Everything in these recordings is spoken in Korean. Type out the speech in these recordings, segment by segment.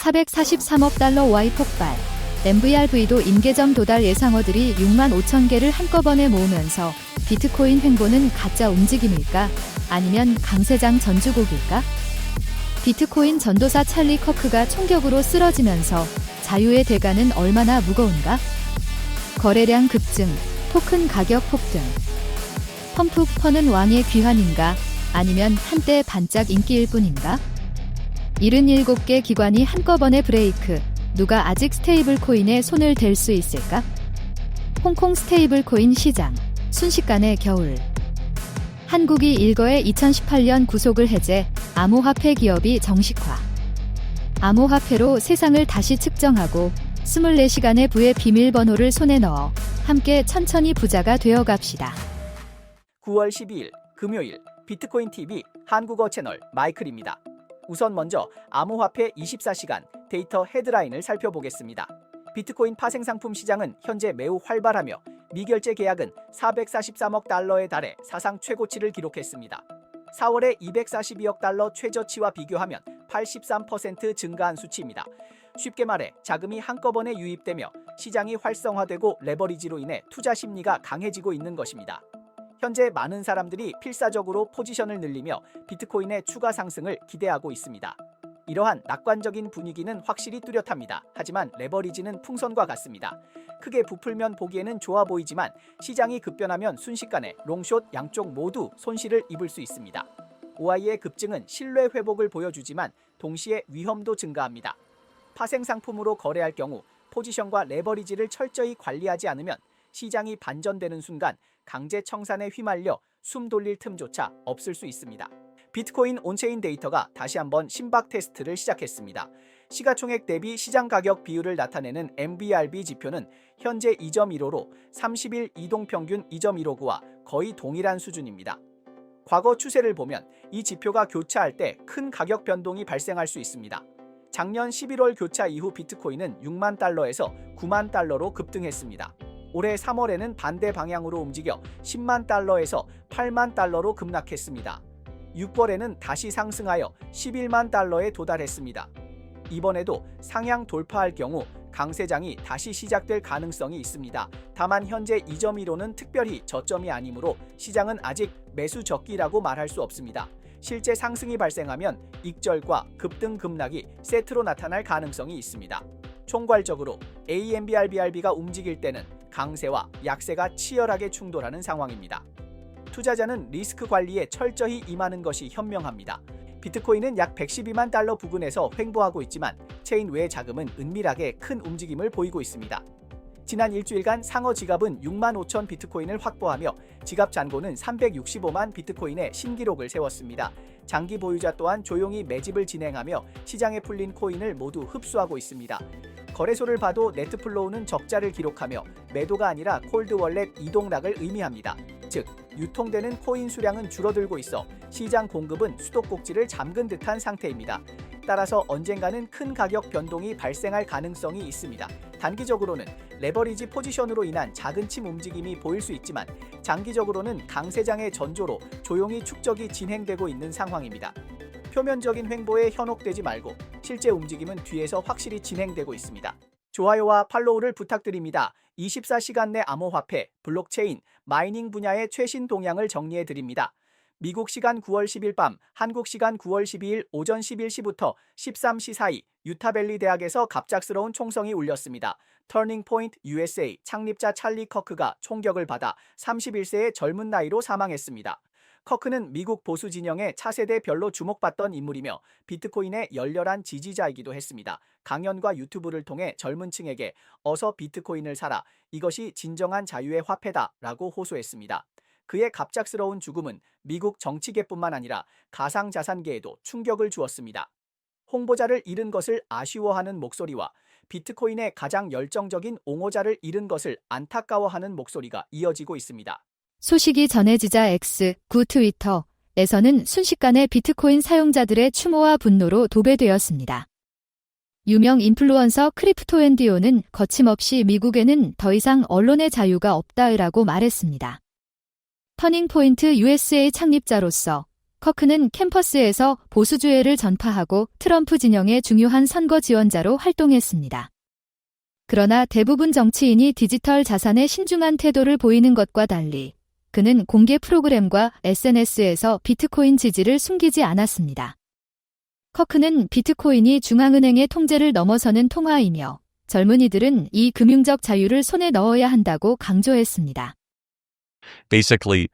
443억 달러 Y 폭발. MVRV도 임계점 도달 예상어들이 6만 5천 개를 한꺼번에 모으면서 비트코인 횡보는 가짜 움직임일까? 아니면 강세장 전주곡일까? 비트코인 전도사 찰리 커크가 총격으로 쓰러지면서 자유의 대가는 얼마나 무거운가? 거래량 급증, 토큰 가격 폭등. 펌프 퍼는 왕의 귀환인가? 아니면 한때 반짝 인기일 뿐인가? 77개 기관이 한꺼번에 브레이크. 누가 아직 스테이블 코인에 손을 댈 수 있을까? 홍콩 스테이블 코인 시장. 순식간에 겨울. 한국이 일거에 2018년 구속을 해제, 암호화폐 기업이 정식화. 암호화폐로 세상을 다시 측정하고 24시간의 부의 비밀번호를 손에 넣어 함께 천천히 부자가 되어 갑시다. 9월 12일 금요일 비트코인 TV 한국어 채널 마이클입니다. 우선 먼저 암호화폐 24시간 데이터 헤드라인을 살펴보겠습니다. 비트코인 파생 상품 시장은 현재 매우 활발하며 미결제 계약은 443억 달러에 달해 사상 최고치를 기록했습니다. 4월에 242억 달러 최저치와 비교하면 83% 증가한 수치입니다. 쉽게 말해 자금이 한꺼번에 유입되며 시장이 활성화되고 레버리지로 인해 투자 심리가 강해지고 있는 것입니다. 현재 많은 사람들이 필사적으로 포지션을 늘리며 비트코인의 추가 상승을 기대하고 있습니다. 이러한 낙관적인 분위기는 확실히 뚜렷합니다. 하지만 레버리지는 풍선과 같습니다. 크게 부풀면 보기에는 좋아 보이지만 시장이 급변하면 순식간에 롱숏 양쪽 모두 손실을 입을 수 있습니다. OI의 급증은 신뢰 회복을 보여주지만 동시에 위험도 증가합니다. 파생 상품으로 거래할 경우 포지션과 레버리지를 철저히 관리하지 않으면 시장이 반전되는 순간 강제 청산에 휘말려 숨 돌릴 틈조차 없을 수 있습니다. 비트코인 온체인 데이터가 다시 한번 심박 테스트를 시작했습니다. 시가총액 대비 시장 가격 비율을 나타내는 MBRB 지표는 현재 2.15로 30일 이동 평균 2.159와 거의 동일한 수준입니다. 과거 추세를 보면 이 지표가 교차할 때 큰 가격 변동이 발생할 수 있습니다. 작년 11월 교차 이후 비트코인은 6만 달러에서 9만 달러로 급등했습니다. 올해 3월에는 반대 방향으로 움직여 10만 달러에서 8만 달러로 급락했습니다. 6월에는 다시 상승하여 11만 달러에 도달했습니다. 이번에도 상향 돌파할 경우 강세장이 다시 시작될 가능성이 있습니다. 다만 현재 2.15는 특별히 저점이 아니므로 시장은 아직 매수 적기라고 말할 수 없습니다. 실제 상승이 발생하면 익절과 급등 급락이 세트로 나타날 가능성이 있습니다. 총괄적으로 AMBRBRB가 움직일 때는 강세와 약세가 치열하게 충돌하는 상황입니다. 투자자는 리스크 관리에 철저히 임하는 것이 현명합니다. 비트코인은 약 112만 달러 부근에서 횡보하고 있지만 체인 외 자금은 은밀하게 큰 움직임을 보이고 있습니다. 지난 일주일간 상어 지갑은 6만 5천 비트코인을 확보하며 지갑 잔고는 365만 비트코인의 신기록을 세웠습니다. 장기 보유자 또한 조용히 매집을 진행하며 시장에 풀린 코인을 모두 흡수하고 있습니다. 거래소를 봐도 네트플로우는 적자를 기록하며 매도가 아니라 콜드월렛 이동락을 의미합니다. 즉, 유통되는 코인 수량은 줄어들고 있어 시장 공급은 수도꼭지를 잠근 듯한 상태입니다. 따라서 언젠가는 큰 가격 변동이 발생할 가능성이 있습니다. 단기적으로는 레버리지 포지션으로 인한 작은 침 움직임이 보일 수 있지만 장기적으로는 강세장의 전조로 조용히 축적이 진행되고 있는 상황입니다. 표면적인 횡보에 현혹되지 말고 실제 움직임은 뒤에서 확실히 진행되고 있습니다. 좋아요와 팔로우를 부탁드립니다. 24시간 내 암호화폐, 블록체인, 마이닝 분야의 최신 동향을 정리해 드립니다. 미국 시간 9월 10일 밤, 한국 시간 9월 12일 오전 11시부터 13시 사이 유타밸리 대학에서 갑작스러운 총성이 울렸습니다. 터닝 포인트 USA 창립자 찰리 커크가 총격을 받아 31세의 젊은 나이로 사망했습니다. 커크는 미국 보수 진영의 차세대 별로 주목받던 인물이며 비트코인의 열렬한 지지자이기도 했습니다. 강연과 유튜브를 통해 젊은 층에게 어서 비트코인을 사라. 이것이 진정한 자유의 화폐다. 라고 호소했습니다. 그의 갑작스러운 죽음은 미국 정치계뿐만 아니라 가상자산계에도 충격을 주었습니다. 홍보자를 잃은 것을 아쉬워하는 목소리와 비트코인의 가장 열정적인 옹호자를 잃은 것을 안타까워하는 목소리가 이어지고 있습니다. 소식이 전해지자 X, 구 트위터에서는 순식간에 비트코인 사용자들의 추모와 분노로 도배되었습니다. 유명 인플루언서 크리프토앤디오는 거침없이 미국에는 더 이상 언론의 자유가 없다라고 말했습니다. 터닝포인트 USA 창립자로서 커크는 캠퍼스에서 보수주의를 전파하고 트럼프 진영의 중요한 선거 지원자로 활동했습니다. 그러나 대부분 정치인이 디지털 자산에 신중한 태도를 보이는 것과 달리 그는 공개 프로그램과 SNS에서 비트코인 지지를 숨기지 않았습니다. 커크는 비트코인이 중앙은행의 통제를 넘어서는 통화이며 젊은이들은 이 금융적 자유를 손에 넣어야 한다고 강조했습니다. basically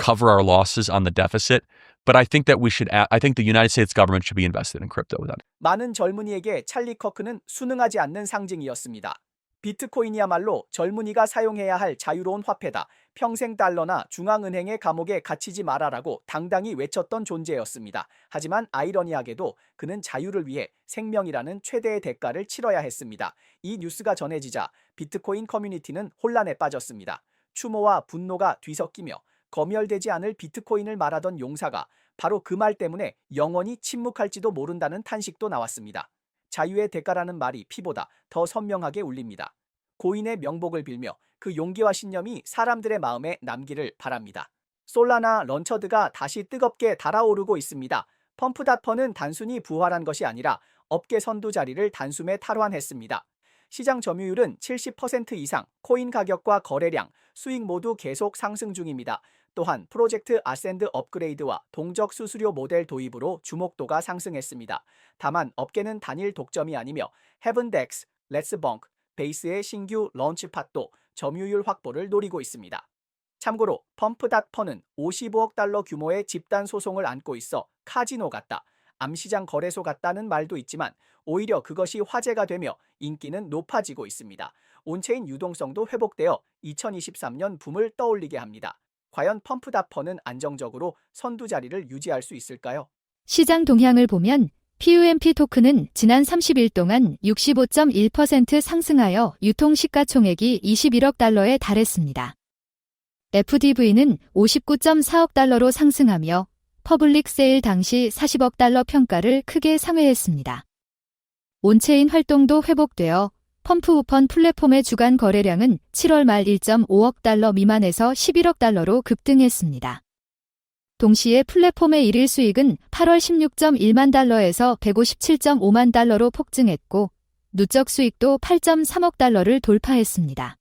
cover our losses on the deficit. But I think that we should. I think the United States government should be invested in crypto. Without 많은 젊은이에게 찰리 커크는 순응하지 않는 상징이었습니다. 비트코인이야말로 젊은이가 사용해야 할 자유로운 화폐다. 평생 달러나 중앙은행의 감옥에 갇히지 말아라고 당당히 외쳤던 존재였습니다. 하지만 아이러니하게도 그는 자유를 위해 생명이라는 최대의 대가를 치러야 했습니다. 이 뉴스가 전해지자 비트코인 커뮤니티는 혼란에 빠졌습니다. 추모와 분노가 뒤섞이며 검열되지 않을 비트코인을 말하던 용사가 바로 그 말 때문에 영원히 침묵할지도 모른다는 탄식도 나왔습니다. 자유의 대가라는 말이 피보다 더 선명하게 울립니다. 고인의 명복을 빌며 그 용기와 신념이 사람들의 마음에 남기를 바랍니다. 솔라나 런처드가 다시 뜨겁게 달아오르고 있습니다. 펌프닷퍼는 단순히 부활한 것이 아니라 업계 선두 자리를 단숨에 탈환했습니다. 시장 점유율은 70% 이상, 코인 가격과 거래량, 수익 모두 계속 상승 중입니다. 또한 프로젝트 아센드 업그레이드와 동적 수수료 모델 도입으로 주목도가 상승했습니다. 다만 업계는 단일 독점이 아니며 헤븐덱스, 렛츠벙크, 베이스의 신규 런치팟도 점유율 확보를 노리고 있습니다. 참고로 펌프닷퍼는 55억 달러 규모의 집단 소송을 안고 있어 카지노 같다, 암시장 거래소 같다는 말도 있지만 오히려 그것이 화제가 되며 인기는 높아지고 있습니다. 온체인 유동성도 회복되어 2023년 붐을 떠올리게 합니다. 과연 펌프닷퍼는 안정적으로 선두 자리를 유지할 수 있을까요? 시장 동향을 보면 PUMP 토큰은 지난 30일 동안 65.1% 상승하여 유통 시가총액이 21억 달러에 달했습니다. FDV는 59.4억 달러로 상승하며 퍼블릭 세일 당시 40억 달러 평가를 크게 상회했습니다. 온체인 활동도 회복되어 펌프 오펀 플랫폼의 주간 거래량은 7월 말 1.5억 달러 미만에서 11억 달러로 급등했습니다. 동시에 플랫폼의 일일 수익은 8월 16.1만 달러에서 157.5만 달러로 폭증했고 누적 수익도 8.3억 달러를 돌파했습니다.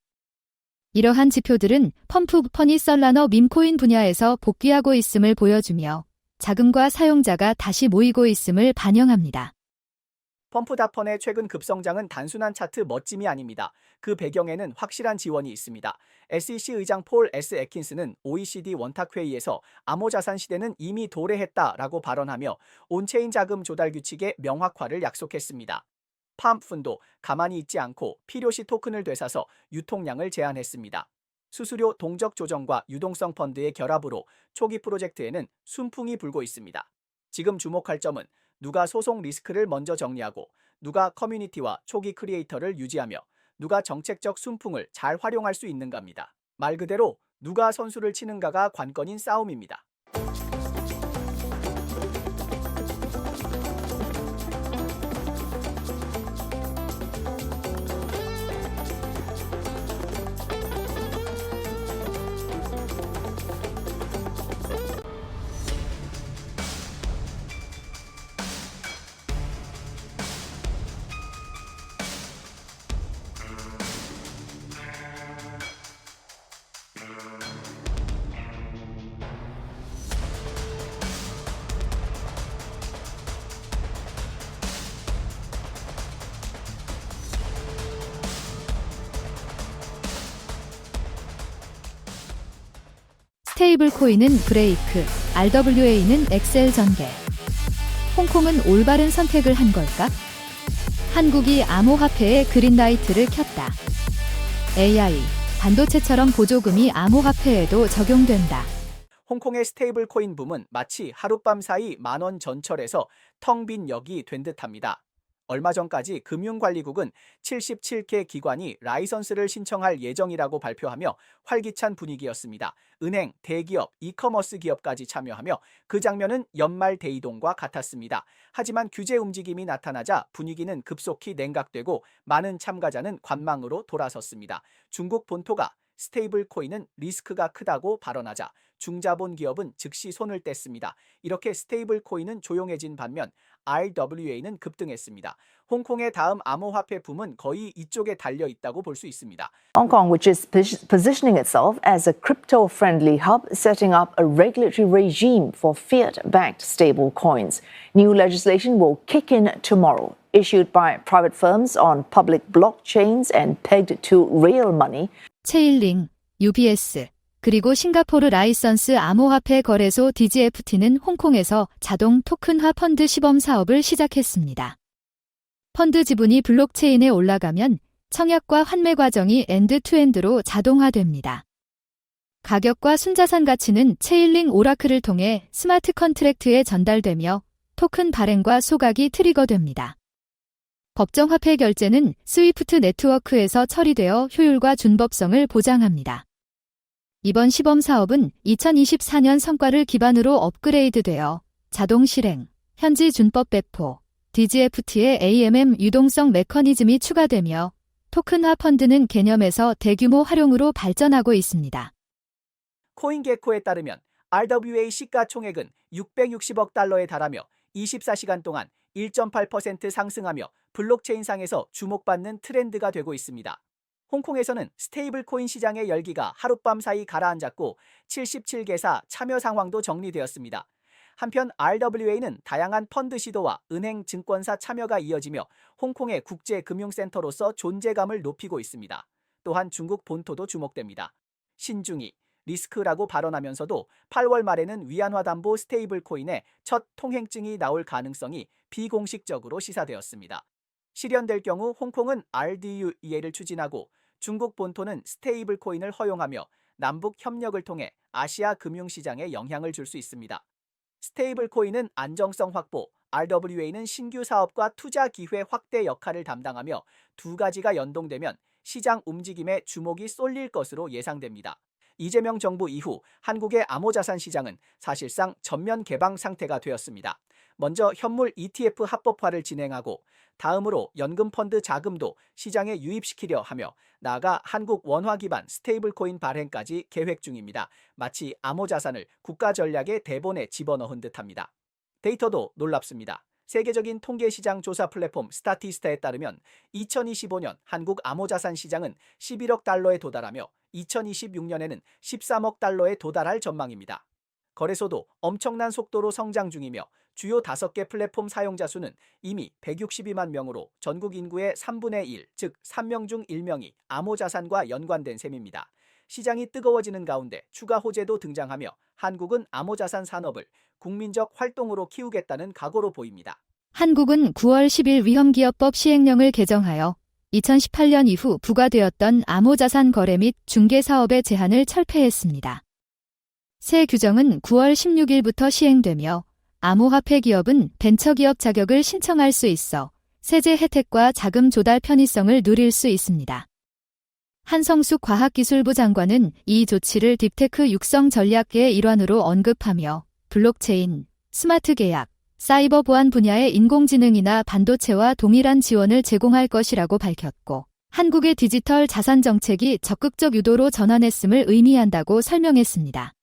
이러한 지표들은 펌프 펀이 썰라너 밈코인 분야에서 복귀하고 있음을 보여주며 자금과 사용자가 다시 모이고 있음을 반영합니다. 펌프닷펀의 최근 급성장은 단순한 차트 멋짐이 아닙니다. 그 배경에는 확실한 지원이 있습니다. SEC 의장 폴 S. 에킨스는 OECD 원탁회의에서 암호자산 시대는 이미 도래했다라고 발언하며 온체인 자금 조달 규칙의 명확화를 약속했습니다. 팜프도 가만히 있지 않고 필요시 토큰을 되사서 유통량을 제한했습니다. 수수료 동적 조정과 유동성 펀드의 결합으로 초기 프로젝트에는 순풍이 불고 있습니다. 지금 주목할 점은 누가 소송 리스크를 먼저 정리하고 누가 커뮤니티와 초기 크리에이터를 유지하며 누가 정책적 순풍을 잘 활용할 수 있는가입니다. 말 그대로 누가 선수를 치는가가 관건인 싸움입니다. 스테이블 코인은 브레이크, RWA는 엑셀 전개. 홍콩은 올바른 선택을 한 걸까? 한국이 암호화폐에 그린라이트를 켰다. AI, 반도체처럼 보조금이 암호화폐에도 적용된다. 홍콩의 스테이블 코인 붐은 마치 하룻밤 사이 만원 전철에서 텅 빈 역이 된 듯합니다. 얼마 전까지 금융관리국은 77개 기관이 라이선스를 신청할 예정이라고 발표하며 활기찬 분위기였습니다. 은행, 대기업, 이커머스 기업까지 참여하며 그 장면은 연말 대이동과 같았습니다. 하지만 규제 움직임이 나타나자 분위기는 급속히 냉각되고 많은 참가자는 관망으로 돌아섰습니다. 중국 본토가 스테이블 코인은 리스크가 크다고 발언하자 중자본 기업은 즉시 손을 뗐습니다. 이렇게 스테이블 코인은 조용해진 반면 RWA는 급등했습니다. 홍콩의 다음 암호화폐 붐은 거의 이쪽에 달려 있다고 볼 수 있습니다. Hong Kong, which is pos- positioning itself as a crypto friendly hub, setting up a regulatory regime for fiat backed stable coins. New legislation will kick in tomorrow. Issued by private firms on public blockchains and pegged to real money, 체일링, UBS, 그리고 싱가포르 라이선스 암호화폐 거래소 DGFT는 홍콩에서 자동 토큰화 펀드 시범 사업을 시작했습니다. 펀드 지분이 블록체인에 올라가면 청약과 환매 과정이 엔드투엔드로 자동화됩니다. 가격과 순자산 가치는 체일링 오라클을 통해 스마트 컨트랙트에 전달되며 토큰 발행과 소각이 트리거됩니다. 법정 화폐 결제는 스위프트 네트워크에서 처리되어 효율과 준법성을 보장합니다. 이번 시범 사업은 2024년 성과를 기반으로 업그레이드되어 자동 실행, 현지 준법 배포, DGFT의 AMM 유동성 메커니즘이 추가되며 토큰화 펀드는 개념에서 대규모 활용으로 발전하고 있습니다. 코인게코에 따르면 RWA 시가총액은 660억 달러에 달하며 24시간 동안 1.8% 상승하며 블록체인상에서 주목받는 트렌드가 되고 있습니다. 홍콩에서는 스테이블 코인 시장의 열기가 하룻밤 사이 가라앉았고 77개사 참여 상황도 정리되었습니다. 한편 RWA는 다양한 펀드 시도와 은행 증권사 참여가 이어지며 홍콩의 국제 금융센터로서 존재감을 높이고 있습니다. 또한 중국 본토도 주목됩니다. 신중히 리스크라고 발언하면서도 8월 말에는 위안화 담보 스테이블 코인의 첫 통행증이 나올 가능성이 비공식적으로 시사되었습니다. 실현될 경우 홍콩은 RDUE를 추진하고 중국 본토는 스테이블 코인을 허용하며 남북 협력을 통해 아시아 금융시장에 영향을 줄 수 있습니다. 스테이블 코인은 안정성 확보, RWA는 신규 사업과 투자 기회 확대 역할을 담당하며 두 가지가 연동되면 시장 움직임에 주목이 쏠릴 것으로 예상됩니다. 이재명 정부 이후 한국의 암호자산 시장은 사실상 전면 개방 상태가 되었습니다. 먼저 현물 ETF 합법화를 진행하고 다음으로 연금펀드 자금도 시장에 유입시키려 하며 나아가 한국 원화 기반 스테이블 코인 발행까지 계획 중입니다. 마치 암호자산을 국가 전략의 대본에 집어넣은 듯합니다. 데이터도 놀랍습니다. 세계적인 통계시장 조사 플랫폼 스타티스타에 따르면 2025년 한국 암호자산 시장은 11억 달러에 도달하며 2026년에는 13억 달러에 도달할 전망입니다. 거래소도 엄청난 속도로 성장 중이며 주요 5개 플랫폼 사용자 수는 이미 162만 명으로 전국 인구의 3분의 1, 즉 3명 중 1명이 암호자산과 연관된 셈입니다. 시장이 뜨거워지는 가운데 추가 호재도 등장하며 한국은 암호자산 산업을 국민적 활동으로 키우겠다는 각오로 보입니다. 한국은 9월 10일 위험기업법 시행령을 개정하여 2018년 이후 부과되었던 암호자산 거래 및 중개 사업의 제한을 철폐했습니다. 새 규정은 9월 16일부터 시행되며 암호화폐 기업은 벤처기업 자격을 신청할 수 있어 세제 혜택과 자금 조달 편의성을 누릴 수 있습니다. 한성숙 과학기술부 장관은 이 조치를 딥테크 육성 전략의 일환으로 언급하며 블록체인, 스마트 계약, 사이버 보안 분야의 인공지능이나 반도체와 동일한 지원을 제공할 것이라고 밝혔고, 한국의 디지털 자산 정책이 적극적 유도로 전환했음을 의미한다고 설명했습니다.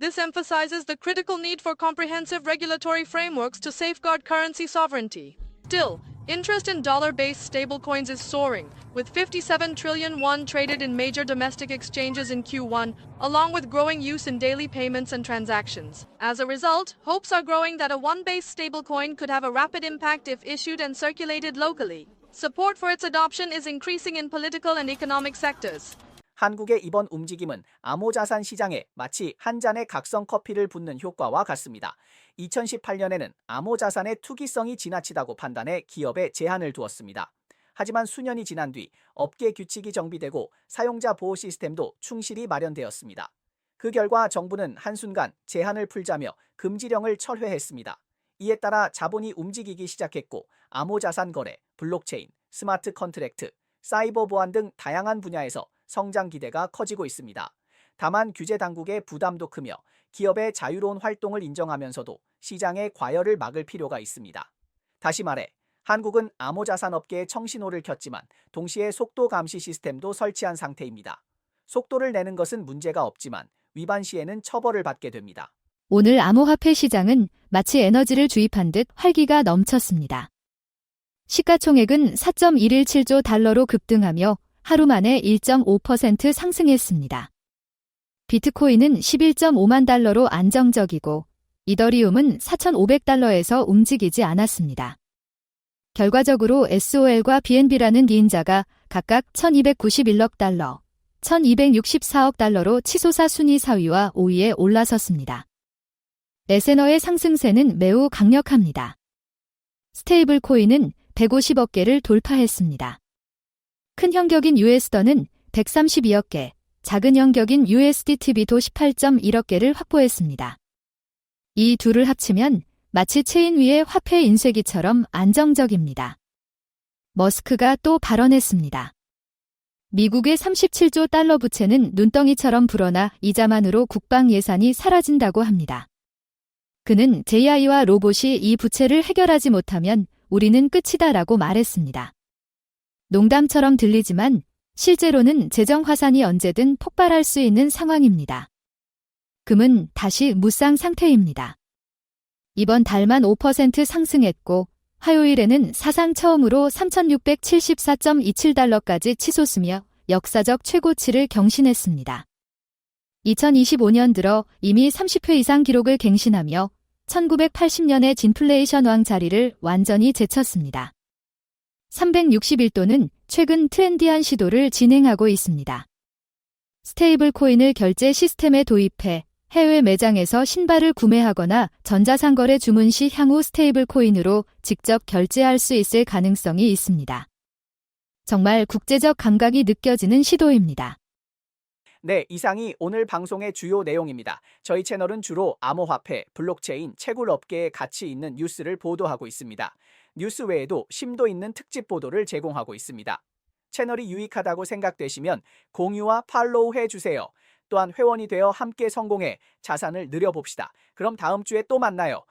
This emphasizes the critical need for comprehensive regulatory frameworks to safeguard currency sovereignty. Still, interest in dollar based stablecoins is soaring, with 57 trillion won traded in major domestic exchanges in Q1, along with growing use in daily payments and transactions. As a result, hopes are growing that a one based stablecoin could have a rapid impact if issued and circulated locally. Support for its adoption is increasing in political and economic sectors. 한국의 이번 움직임은 암호자산 시장에 마치 한 잔의 각성 커피를 붓는 효과와 같습니다. 2018년에는 암호자산의 투기성이 지나치다고 판단해 기업에 제한을 두었습니다. 하지만 수년이 지난 뒤 업계 규칙이 정비되고 사용자 보호 시스템도 충실히 마련되었습니다. 그 결과 정부는 한순간 제한을 풀자며 금지령을 철회했습니다. 이에 따라 자본이 움직이기 시작했고 암호자산 거래, 블록체인, 스마트 컨트랙트, 사이버 보안 등 다양한 분야에서 성장 기대가 커지고 있습니다. 다만 규제 당국의 부담도 크며 기업의 자유로운 활동을 인정하면서도 시장의 과열을 막을 필요가 있습니다. 다시 말해 한국은 암호자산 업계에 청신호를 켰지만 동시에 속도 감시 시스템도 설치한 상태입니다. 속도를 내는 것은 문제가 없지만 위반 시에는 처벌을 받게 됩니다. 오늘 암호화폐 시장은 마치 에너지를 주입한 듯 활기가 넘쳤습니다. 시가총액은 4.117조 달러로 급등하며 하루 만에 1.5% 상승했습니다. 비트코인은 11.5만 달러로 안정적이고 이더리움은 4,500달러에서 움직이지 않았습니다. 결과적으로 SOL과 BNB라는 니인자가 각각 1,291억 달러, 1,264억 달러로 치솟아 순위 4위와 5위에 올라섰습니다. 에세너의 상승세는 매우 강력합니다. 스테이블 코인은 150억 개를 돌파했습니다. 큰 형격인 US더는 132억 개, 작은 형격인 USDTB도 18.1억 개를 확보했습니다. 이 둘을 합치면 마치 체인 위의 화폐 인쇄기처럼 안정적입니다. 머스크가 또 발언했습니다. 미국의 37조 달러 부채는 눈덩이처럼 불어나 이자만으로 국방 예산이 사라진다고 합니다. 그는 JI와 로봇이 이 부채를 해결하지 못하면 우리는 끝이다라고 말했습니다. 농담처럼 들리지만 실제로는 재정 화산이 언제든 폭발할 수 있는 상황입니다. 금은 다시 무쌍 상태입니다. 이번 달만 5% 상승했고 화요일에는 사상 처음으로 3,674.27달러까지 치솟으며 역사적 최고치를 경신했습니다. 2025년 들어 이미 30회 이상 기록을 갱신하며 1980년의 진플레이션 왕 자리를 완전히 제쳤습니다. 361도는 최근 트렌디한 시도를 진행하고 있습니다. 스테이블 코인을 결제 시스템에 도입해 해외 매장에서 신발을 구매하거나 전자상거래 주문 시 향후 스테이블 코인으로 직접 결제할 수 있을 가능성이 있습니다. 정말 국제적 감각이 느껴지는 시도입니다. 네, 이상이 오늘 방송의 주요 내용입니다. 저희 채널은 주로 암호화폐, 블록체인, 채굴 업계에 가치 있는 뉴스를 보도하고 있습니다. 뉴스 외에도 심도 있는 특집 보도를 제공하고 있습니다. 채널이 유익하다고 생각되시면 공유와 팔로우 해주세요. 또한 회원이 되어 함께 성공해 자산을 늘려봅시다. 그럼 다음 주에 또 만나요.